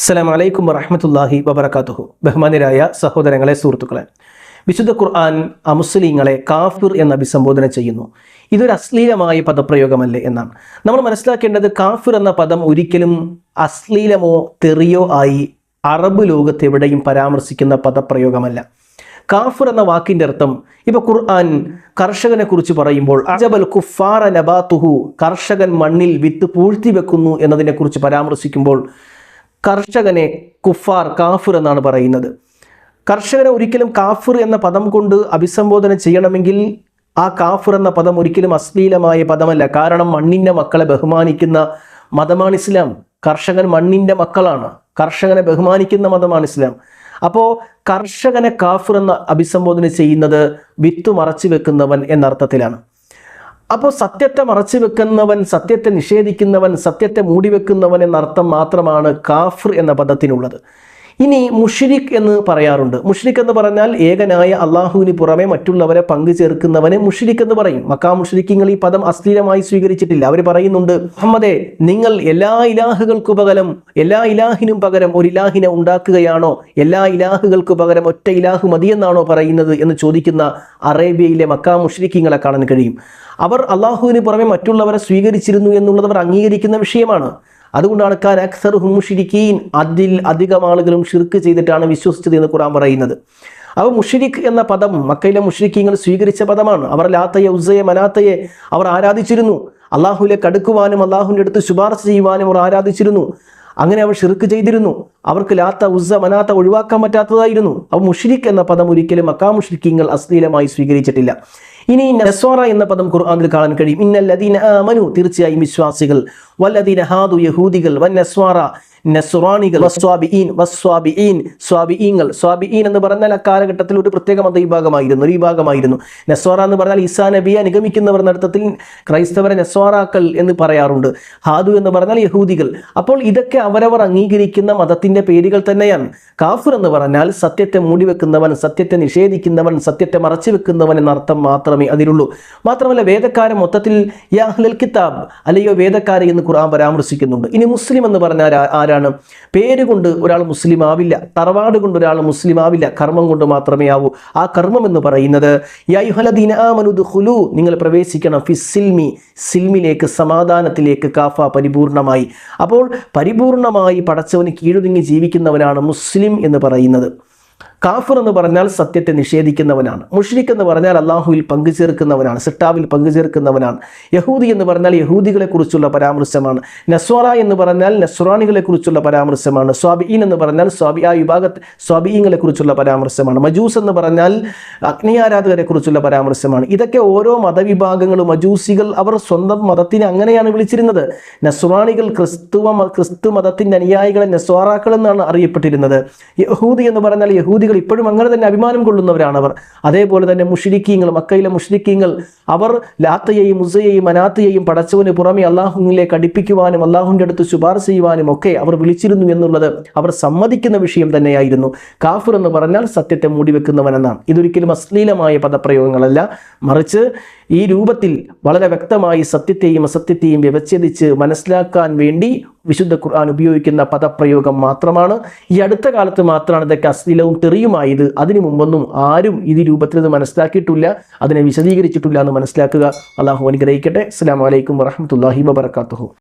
അസ്സലാം വലൈക്കും വറഹമത്തല്ലാഹി വബർക്കാത്തുഹു ബഹുമാനരായ സഹോദരങ്ങളെ സുഹൃത്തുക്കളെ വിശുദ്ധ ഖുർആൻ അമുസ്ലിങ്ങളെ കാഫിർ എന്ന് അഭിസംബോധന ചെയ്യുന്നു. ഇതൊരു അശ്ലീലമായ പദപ്രയോഗമല്ലേ എന്നാണ്. നമ്മൾ മനസ്സിലാക്കേണ്ടത് കാഫിർ എന്ന പദം ഒരിക്കലും അശ്ലീലമോ തെറിയോ ആയി അറബ് ലോകത്ത് എവിടെയും പരാമർശിക്കുന്ന പദപ്രയോഗമല്ല. കാഫിർ എന്ന വാക്കിന്റെ അർത്ഥം ഇപ്പൊ ഖുർആൻ കർഷകനെ കുറിച്ച് പറയുമ്പോൾ അജബൽ കുഫാറ നബാത്തുഹു കർഷകൻ മണ്ണിൽ വിത്ത് പൂഴ്ത്തി വെക്കുന്നു എന്നതിനെ കുറിച്ച് പരാമർശിക്കുമ്പോൾ കർഷകനെ കുഫാർ കാഫിർ എന്നാണ് പറയുന്നത്. കർഷകനെ ഒരിക്കലും കാഫിർ എന്ന പദം കൊണ്ട് അഭിസംബോധന ചെയ്യണമെങ്കിൽ ആ കാഫിർ എന്ന പദം ഒരിക്കലും അശ്ലീലമായ പദമല്ല. കാരണം മണ്ണിന്റെ മക്കളെ ബഹുമാനിക്കുന്ന മതമാണ് ഇസ്ലാം. കർഷകൻ മണ്ണിന്റെ മക്കളാണ്. കർഷകനെ ബഹുമാനിക്കുന്ന മതമാണ് ഇസ്ലാം. അപ്പോൾ കർഷകനെ കാഫിർ എന്ന അഭിസംബോധന ചെയ്യുന്നത് വിത്ത് മറച്ചു വെക്കുന്നവൻ എന്നർത്ഥത്തിലാണ്. അപ്പോൾ സത്യത്തെ മറച്ചു വെക്കുന്നവൻ സത്യത്തെ നിഷേധിക്കുന്നവൻ സത്യത്തെ മൂടിവെക്കുന്നവൻ എന്നർത്ഥം മാത്രമാണ് കാഫിർ എന്ന പദത്തിനുള്ളത്. ഇനി മുഷിരിഖ് എന്ന് പറയാറുണ്ട്. മുഷിരിഖ് എന്ന് പറഞ്ഞാൽ ഏകനായ അള്ളാഹുവിന് പുറമെ മറ്റുള്ളവരെ പങ്കു ചേർക്കുന്നവനെ മുഷിരിഖ് എന്ന് പറയും. മക്കാ മുഷിരിക്കിങ്ങൾ ഈ പദം അസ്ഥിരമായി സ്വീകരിച്ചിട്ടില്ല. അവർ പറയുന്നുണ്ട് മുഹമ്മദേ നിങ്ങൾ എല്ലാ ഇലാഹുകൾക്കു പകരം എല്ലാ ഇലാഹിനും പകരം ഒരു ഇലാഹിനെ ഉണ്ടാക്കുകയാണോ? എല്ലാ ഇലാഹുകൾക്കു പകരം ഒറ്റ ഇലാഹു മതിയെന്നാണോ പറയുന്നത്? എന്ന് ചോദിക്കുന്ന അറേബ്യയിലെ മക്കാ മുഷിരിക്കിങ്ങളെ കാണാൻ കഴിയും. അവർ അള്ളാഹുവിന് പുറമെ മറ്റുള്ളവരെ സ്വീകരിച്ചിരുന്നു എന്നുള്ളത് അവർ അംഗീകരിക്കുന്ന വിഷയമാണ്. അതുകൊണ്ടാണ് കാൻ അക്സർ ഹുമുഷിരിക്കീൻ അതിൽ അധികം ആളുകളും ഷിർക്ക് ചെയ്തിട്ടാണ് വിശ്വസിച്ചത് എന്ന് ഖുറാൻ പറയുന്നത്. അപ്പോൾ മുഷിരിഖ് എന്ന പദം മക്കയിലെ മുഷിരിക്കീങ്ങൾ സ്വീകരിച്ച പദമാണ്. അവർ ലാത്തയെ ഉസയെ മനാത്തയെ അവർ ആരാധിച്ചിരുന്നു. അള്ളാഹുലെ കടുക്കുവാനും അള്ളാഹുവിന്റെ അടുത്ത് ശുപാർശ ചെയ്യുവാനും അവർ ആരാധിച്ചിരുന്നു. അങ്ങനെ അവർ ഷിർക്ക് ചെയ്തിരുന്നു. അവർക്ക് ലാത്ത ഉസ മനാത്ത ഒഴിവാക്കാൻ പറ്റാത്തതായിരുന്നു. അപ്പോൾ മുഷിരിഖ് എന്ന പദം ഒരിക്കലും മക്കാ മുഷിരിക്കീങ്ങൾ അശ്ലീലമായി സ്വീകരിച്ചിട്ടില്ല. ഇനി നസ്വാറ എന്ന പദം ഖുർആാനിൽ കാണാൻ കഴിയും. ഇന്നല്ലദീന ആമനു തീർച്ചയായും വിശ്വാസികൾ. വല്ലദീന ഹാദു യഹൂദികൾ വൻ നസ്വാറ നസ്വാണികൾ വസ്വാബിഈൻ വസ്വാബിഈൻ സ്വാബിഈങ്ങൾ. സ്വാബിഈൻ എന്ന് പറഞ്ഞാൽ അക്കാലഘട്ടത്തിൽ ഒരു പ്രത്യേക മതവിഭാഗമായിരുന്നു ഒരു വിഭാഗമായിരുന്നു. നെസ്വാറ എന്ന് പറഞ്ഞാൽ ഈസാ നബിയെ അനുഗമിക്കുന്നവർ അർത്ഥത്തിൽ ക്രൈസ്തവരെ നെസ്വാറാക്കൾ എന്ന് പറയാറുണ്ട്. ഹാദു എന്ന് പറഞ്ഞാൽ യഹൂദികൾ. അപ്പോൾ ഇതൊക്കെ അവരവർ അംഗീകരിക്കുന്ന മതത്തിന്റെ പേരുകൾ തന്നെയാണ്. കാഫിർ എന്ന് പറഞ്ഞാൽ സത്യത്തെ മൂടിവെക്കുന്നവൻ സത്യത്തെ നിഷേധിക്കുന്നവൻ സത്യത്തെ മറച്ചു വെക്കുന്നവൻ എന്ന അർത്ഥം മാത്രമേ അതിലുള്ളൂ. മാത്രമല്ല വേദക്കാരൻ മൊത്തത്തിൽ യാഹ്ലൽ കിതാബ് അല്ലയോ വേദക്കാരെ എന്ന് ഖുർആൻ പരാമർശിക്കുന്നുണ്ട്. ഇനി മുസ്ലിം എന്ന് പറഞ്ഞാൽ ആരാണ്? പേര് കൊണ്ട് ഒരാൾ മുസ്ലിം ആവില്ല തറവാട് കൊണ്ട് ഒരാൾ മുസ്ലിം ആവില്ല കർമ്മം കൊണ്ട് മാത്രമേ ആവൂ. ആ കർമ്മം എന്ന് പറയുന്നത് നിങ്ങൾ പ്രവേശിക്കണം. ഫി സിൽമി സിൽമിലേക്ക് സമാധാനത്തിലേക്ക് കാഫ പരിപൂർണമായി. അപ്പോൾ പരിപൂർണമായി പടച്ചവന് കീഴുതിങ്ങി ജീവിക്കുന്നവനാണ് മുസ്ലിം എന്ന് പറയുന്നത്. കാഫിർ എന്ന് പറഞ്ഞാൽ സത്യത്തെ നിഷേധിക്കുന്നവനാണ്. മുഷ്രിഖ് എന്ന് പറഞ്ഞാൽ അള്ളാഹുവിൽ പങ്കുചേർക്കുന്നവനാണ്. സിട്ടാവിൽ പങ്കുചേർക്കുന്നവനാണ്. യഹൂദി എന്ന് പറഞ്ഞാൽ യഹൂദികളെ കുറിച്ചുള്ള പരാമർശമാണ്. നസ്വാറ എന്ന് പറഞ്ഞാൽ നസ്വറാണികളെ കുറിച്ചുള്ള പരാമർശമാണ്. സ്വാബിഈൻ എന്ന് പറഞ്ഞാൽ സ്വാബി ആ വിഭാഗത്തെ സ്വാബിഈങ്ങളെ കുറിച്ചുള്ള പരാമർശമാണ്. മജൂസ് എന്ന് പറഞ്ഞാൽ അഗ്നിയാരാധകരെ കുറിച്ചുള്ള പരാമർശമാണ്. ഇതൊക്കെ ഓരോ മതവിഭാഗങ്ങളും മജൂസികൾ അവർ സ്വന്തം മതത്തിനെ അങ്ങനെയാണ് വിളിച്ചിരുന്നത്. നസ്വാണികൾ ക്രിസ്തുവ ക്രിസ്തു മതത്തിന്റെ അനുയായികളെ നസ്വാറാക്കൾ എന്നാണ് അറിയപ്പെട്ടിരുന്നത്. യഹൂദി എന്ന് പറഞ്ഞാൽ യഹൂദികൾ ഇപ്പോഴും അങ്ങനെ തന്നെ അഭിമാനം കൊള്ളുന്നവരാണ് അവർ അതേപോലെ തന്നെ മുഷിരിക്കീങ്ങൾ മക്കയിലെ മുഷിരിക്കീങ്ങൾ അവർ ലാത്തയെയും മുസയെയും അനാത്തയെയും പടച്ചവന് പുറമെ അള്ളാഹുവിലേക്ക് അടുപ്പിക്കുവാനും അള്ളാഹുവിന്റെ അടുത്ത് ശുപാർശ ചെയ്യുവാനും ഒക്കെ അവർ വിളിച്ചിരുന്നു എന്നുള്ളത് അവർ സമ്മതിക്കുന്ന വിഷയം തന്നെയായിരുന്നു. കാഫിർ എന്ന് പറഞ്ഞാൽ സത്യത്തെ മൂടിവെക്കുന്നവനെന്നാണ് ഇതൊരിക്കലും അശ്ലീലമായ പദപ്രയോഗങ്ങളല്ല. മറിച്ച് ഈ രൂപത്തിൽ വളരെ വ്യക്തമായി സത്യത്തെയും അസത്യത്തെയും വ്യവച്ഛേദിച്ച് മനസ്സിലാക്കാൻ വേണ്ടി വിശുദ്ധ ഖുർആൻ ഉപയോഗിക്കുന്ന പദപ്രയോഗം മാത്രമാണ്. ഈ അടുത്ത കാലത്ത് മാത്രമാണ് ഇതൊക്കെ അശ്ലീലവും തെറിയുമായത്. അതിനു മുമ്പൊന്നും ആരും ഇത് രൂപത്തിൽ ഇത് മനസ്സിലാക്കിയിട്ടില്ല. അതിനെ വിശദീകരിച്ചിട്ടില്ല എന്ന് മനസ്സിലാക്കുക. അള്ളാഹു അനുഗ്രഹിക്കട്ടെ. അസ്സാം വലൈക്കും വറഹമത്തല്ലാഹി വബർക്കാത്തുഹു